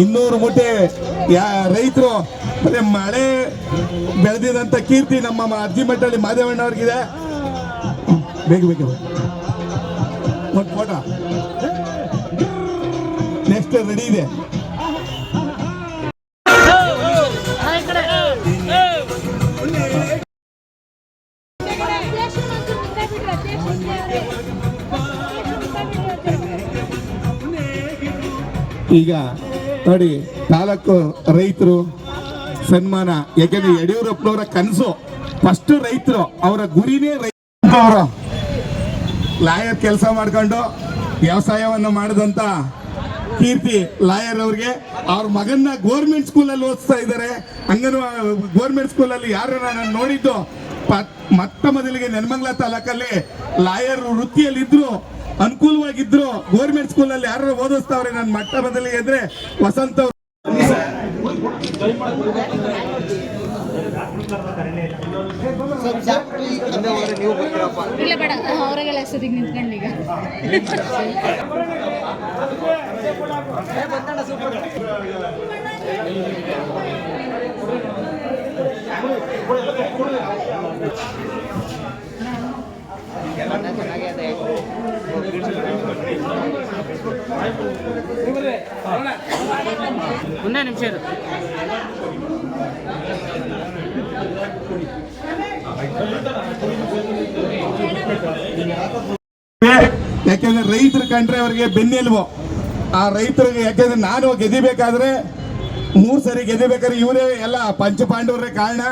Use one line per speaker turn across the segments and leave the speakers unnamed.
ಇನ್ನೂರು ಮುಟ್ಟೆ ಯಾ, ರೈತರು, ಮತ್ತೆ ಮಳೆ ಬೆಳೆದಿದಂತ ಕೀರ್ತಿ ನಮ್ಮ ಅರ್ಜಿ ಮಟ್ಟಲ್ಲಿ ಮಾದೇವಣ್ಣ ಅವ್ರಿಗಿದೆ. ಬೇಗ ಬೇಗ ಒಂದು ಫೋಟೋ ನೆಕ್ಸ್ಟ್ ರೆಡಿ ಇದೆ. ಈಗ ನೋಡಿ, ನಾಲ್ಕು ರೈತರು ಸನ್ಮಾನ. ಯಾಕೆಂದ್ರೆ ಯಡಿಯೂರಪ್ಪನವರ ಕನಸು. ಫಸ್ಟ್ ರೈತರು, ಅವರ ಗುರಿನೇ ರೈತರು ಲಾಯರ್ ಕೆಲಸ ಮಾಡ್ಕೊಂಡು ವ್ಯವಸಾಯವನ್ನು ಮಾಡಿದಂತ ಕೀರ್ತಿ ಲಾಯರ್ ಅವ್ರಿಗೆ. ಅವ್ರ ಮಗನ್ನ ಗೋರ್ಮೆಂಟ್ ಸ್ಕೂಲಲ್ಲಿ ಓದಿಸ್ತಾ ಇದ್ದಾರೆ. ಅಂಗನವಾ ಗೋರ್ಮೆಂಟ್ ಸ್ಕೂಲಲ್ಲಿ ಯಾರು ನಾನು ನೋಡಿದ್ದು ಮೊಟ್ಟ ಮೊದಲಿಗೆ ನೆಲಮಂಗಲ ತಾಲೂಕಲ್ಲಿ ಲಾಯರ್ ವೃತ್ತಿಯಲ್ಲಿ ಇದ್ರು ಅನುಕೂಲವಾಗಿದ್ರು ಗೋರ್ಮೆಂಟ್ ಸ್ಕೂಲಲ್ಲಿ ಯಾರು ಓದಿಸ್ತಾವ್ರೆ ನನ್ನ ಮಟ್ಟ ಬದಲಿಗೆ ಅಂದ್ರೆ ವಸಂತ ಅವ್ರು.
ಒಂದೇ ನಿಮಿಷ ಇದು
ಯಾಕೆಂದ್ರೆ ರೈತರ ಕಂಡ್ರೆ ಅವರಿಗೆ ಬೆನ್ನೆಲುಬು. ಆ ರೈತರಿಗೆ ಯಾಕೆಂದ್ರೆ ನಾನು ಗೆದಿಬೇಕಾದ್ರೆ ಮೂರ್ ಸರಿ ಗೆದ್ದಬೇಕಾದ್ರೆ ಇವರೇ ಎಲ್ಲ ಪಂಚಪಾಂಡವರೇ ಕಾರಣ.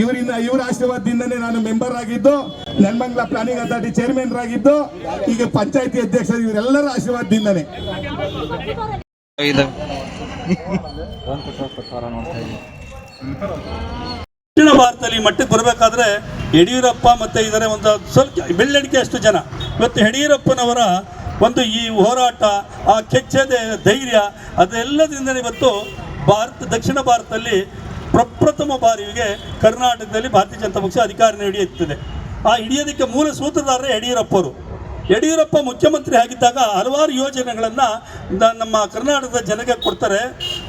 ಇವರಿಂದ ಇವರ ಆಶೀರ್ವಾದದಿಂದನೇ ನಾನು ಮೆಂಬರ್ ಆಗಿದ್ದು ನನ್ಮಂಗ್ಲ ಪ್ಲಾನಿಂಗ್ ಅಥಾರಿಟಿ ಚೇರ್ಮನ್ ಆಗಿದ್ದು ಈಗ ಪಂಚಾಯತಿ ಅಧ್ಯಕ್ಷ ಇವರೆಲ್ಲರ ಆಶೀರ್ವಾದದಿಂದನೇ.
ದಕ್ಷಿಣ ಭಾರತದಲ್ಲಿ ಮಟ್ಟಿಗೆ ಬರಬೇಕಾದ್ರೆ ಯಡಿಯೂರಪ್ಪ ಮತ್ತೆ ಇದರ ಒಂದು ಸ್ವಲ್ಪ ಬೆಳ್ಳಡಿಕೆ ಅಷ್ಟು ಜನ. ಇವತ್ತು ಯಡಿಯೂರಪ್ಪನವರ ಒಂದು ಈ ಹೋರಾಟ, ಆ ಕೆಚ್ಚದೆ ಧೈರ್ಯ ಅದೆಲ್ಲದರಿಂದ ಇವತ್ತು ಭಾರತ, ದಕ್ಷಿಣ ಭಾರತದಲ್ಲಿ ಪ್ರಪ್ರಥಮ ಬಾರಿಗೆ ಕರ್ನಾಟಕದಲ್ಲಿ ಭಾರತೀಯ ಜನತಾ ಪಕ್ಷ ಅಧಿಕಾರ ಹಿಡಿಯುತ್ತದೆ ಆ ಹಿಡಿಯೋದಕ್ಕೆ ಮೂಲ ಸೂತ್ರಧಾರರೇ ಯಡಿಯೂರಪ್ಪರು. ಯಡಿಯೂರಪ್ಪ ಮುಖ್ಯಮಂತ್ರಿ ಆಗಿದ್ದಾಗ ಹಲವಾರು ಯೋಜನೆಗಳನ್ನು ನಮ್ಮ ಕರ್ನಾಟಕದ ಜನಕ್ಕೆ ಕೊಡ್ತಾರೆ.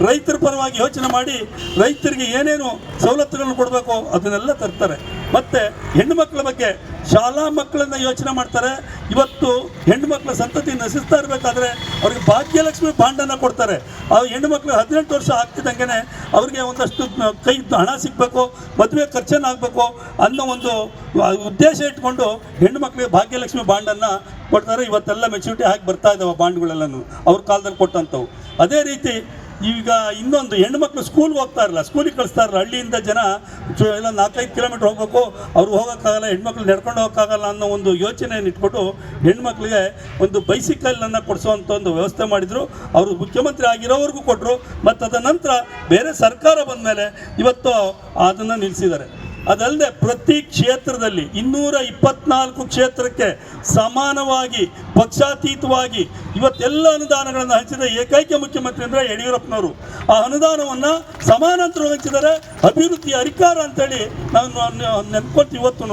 ರೈತರ ಪರವಾಗಿ ಯೋಚನೆ ಮಾಡಿ ರೈತರಿಗೆ ಏನೇನು ಸವಲತ್ತುಗಳನ್ನು ಕೊಡಬೇಕು ಅದನ್ನೆಲ್ಲ ತರ್ತಾರೆ. ಮತ್ತು ಹೆಣ್ಣು ಮಕ್ಕಳ ಬಗ್ಗೆ ಶಾಲಾ ಮಕ್ಕಳನ್ನ ಯೋಚನೆ ಮಾಡ್ತಾರೆ. ಇವತ್ತು ಹೆಣ್ಣು ಮಕ್ಕಳ ಸಂತತಿ ನಶಿಸ್ತಾ ಇರಬೇಕಾದ್ರೆ ಅವ್ರಿಗೆ ಭಾಗ್ಯಲಕ್ಷ್ಮಿ ಬಾಂಡನ್ನು ಕೊಡ್ತಾರೆ. ಆ ಹೆಣ್ಣು ಮಕ್ಕಳು ಹದಿನೆಂಟು ವರ್ಷ ಆಗ್ತಿದ್ದಂಗೆ ಅವ್ರಿಗೆ ಒಂದಷ್ಟು ಕೈ ಹಣ ಸಿಗಬೇಕು, ಮದುವೆ ಖರ್ಚನ್ನು ಆಗಬೇಕು ಅನ್ನೋ ಒಂದು ಉದ್ದೇಶ ಇಟ್ಕೊಂಡು ಹೆಣ್ಣು ಮಕ್ಕಳಿಗೆ ಭಾಗ್ಯಲಕ್ಷ್ಮಿ ಬಾಂಡನ್ನು ಕೊಡ್ತಾರೆ. ಇವತ್ತೆಲ್ಲ ಮೆಚುರಿಟಿ ಹಾಕಿ ಬರ್ತಾ ಇದ್ದಾವೆ ಬಾಂಡ್ಗಳೆಲ್ಲನೂ. ಅವ್ರ ಕಾಲದಲ್ಲಿ ಕೊಟ್ಟಂಥವು. ಅದೇ ರೀತಿ ಈಗ ಇನ್ನೊಂದು ಹೆಣ್ಣು ಮಕ್ಕಳು ಸ್ಕೂಲ್ಗೆ ಹೋಗ್ತಾ ಇರಲ್ಲ ಸ್ಕೂಲಿಗೆ ಕಳಿಸ್ತಾ ಇರಲ್ಲ ಹಳ್ಳಿಯಿಂದ ಜನ ಎಲ್ಲ ನಾಲ್ಕೈದು ಕಿಲೋಮೀಟ್ರ್ ಹೋಗಬೇಕು, ಅವ್ರು ಹೋಗೋಕ್ಕಾಗಲ್ಲ ಹೆಣ್ಮಕ್ಳು ನಡ್ಕೊಂಡು ಹೋಗೋಕ್ಕಾಗಲ್ಲ ಅನ್ನೋ ಒಂದು ಯೋಚನೆಯನ್ನು ಇಟ್ಬಿಟ್ಟು ಹೆಣ್ಮಕ್ಳಿಗೆ ಒಂದು ಬೈಸಿಕಲನ್ನು ಕೊಡಿಸುವಂಥ ಒಂದು ವ್ಯವಸ್ಥೆ ಮಾಡಿದರು. ಅವರು ಮುಖ್ಯಮಂತ್ರಿ ಆಗಿರೋವರೆಗೂ ಕೊಟ್ಟರು ಮತ್ತು ಅದರ ನಂತರ ಬೇರೆ ಸರ್ಕಾರ ಬಂದ ಮೇಲೆ ಇವತ್ತು ಅದನ್ನು ನಿಲ್ಲಿಸಿದ್ದಾರೆ ಅದಲ್ಲದೆ ಪ್ರತಿ ಕ್ಷೇತ್ರದಲ್ಲಿ ಇನ್ನೂರ ಇಪ್ಪತ್ನಾಲ್ಕು ಕ್ಷೇತ್ರಕ್ಕೆ ಸಮಾನವಾಗಿ, ಪಕ್ಷಾತೀತವಾಗಿ ಇವತ್ತೆಲ್ಲ ಅನುದಾನಗಳನ್ನು ಹಂಚಿದ ಏಕೈಕ ಮುಖ್ಯಮಂತ್ರಿ ಅಂದರೆ ಯಡಿಯೂರಪ್ಪನವರು. ಆ ಅನುದಾನವನ್ನು ಸಮಾನಾಂತರ ಹಂಚಿದರೆ ಅಭಿವೃದ್ಧಿ ಅಧಿಕಾರ ಅಂತೇಳಿ ನಾನು ನೆನ್ಕೊಳ್ತೀವಿ ಇವತ್ತು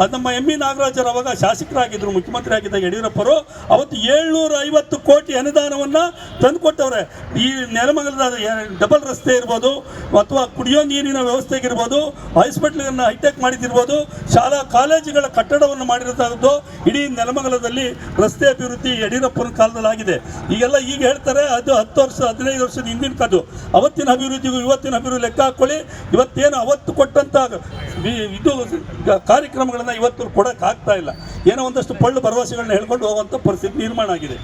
ಅದು ನಮ್ಮ ಎಂ ಬಿ ನಾಗರಾಜರು ಅವಾಗ ಶಾಸಕರಾಗಿದ್ದರು ಮುಖ್ಯಮಂತ್ರಿ ಆಗಿದ್ದಾಗ ಯಡಿಯೂರಪ್ಪರು. ಅವತ್ತು ಏಳ್ನೂರ ಐವತ್ತು ಕೋಟಿ ಅನುದಾನವನ್ನು ತಂದುಕೊಟ್ಟವ್ರೆ. ಈ ನೆಲಮಂಗಲದ ಡಬಲ್ ರಸ್ತೆ ಇರ್ಬೋದು, ಅಥವಾ ಕುಡಿಯೋ ನೀರಿನ ವ್ಯವಸ್ಥೆಗಿರ್ಬೋದು ಹಾಸ್ಪಿಟ್ಲನ್ನು ಹೈಟೆಕ್ ಮಾಡಿದಿರ್ಬೋದು, ಶಾಲಾ ಕಾಲೇಜುಗಳ ಕಟ್ಟಡವನ್ನು ಮಾಡಿರೋದಾಗದ್ದು, ಇಡೀ ನೆಲಮಂಗಲದಲ್ಲಿ ರಸ್ತೆ ಅಭಿವೃದ್ಧಿ ಯಡಿಯೂರಪ್ಪನ ಕಾಲದಲ್ಲಿ ಆಗಿದೆ. ಈಗೆಲ್ಲ ಈಗ ಹೇಳ್ತಾರೆ ಅದು ಹತ್ತು ವರ್ಷ, ಹದಿನೈದು ವರ್ಷದ ಹಿಂದಿನ ಕದು ಅವತ್ತಿನ ಅಭಿವೃದ್ಧಿಗೂ ಇವತ್ತಿನ ಅಭಿವೃದ್ಧಿ ಲೆಕ್ಕ ಹಾಕೊಳ್ಳಿ. ಇವತ್ತೇನು ಅವತ್ತು ಕೊಟ್ಟಂತ ಇದು ಕಾರ್ಯಕ್ರಮಗಳನ್ನು ಇವತ್ತು ಕೊಡೋಕ್ಕಾಗ್ತಾ ಇಲ್ಲ. ಏನೋ ಒಂದಷ್ಟು ಪಳ್ಳು ಭರವಸೆಗಳನ್ನ ಹೇಳ್ಕೊಂಡು ಹೋಗುವಂಥ ಪರಿಸ್ಥಿತಿ ನಿರ್ಮಾಣ ಆಗಿದೆ.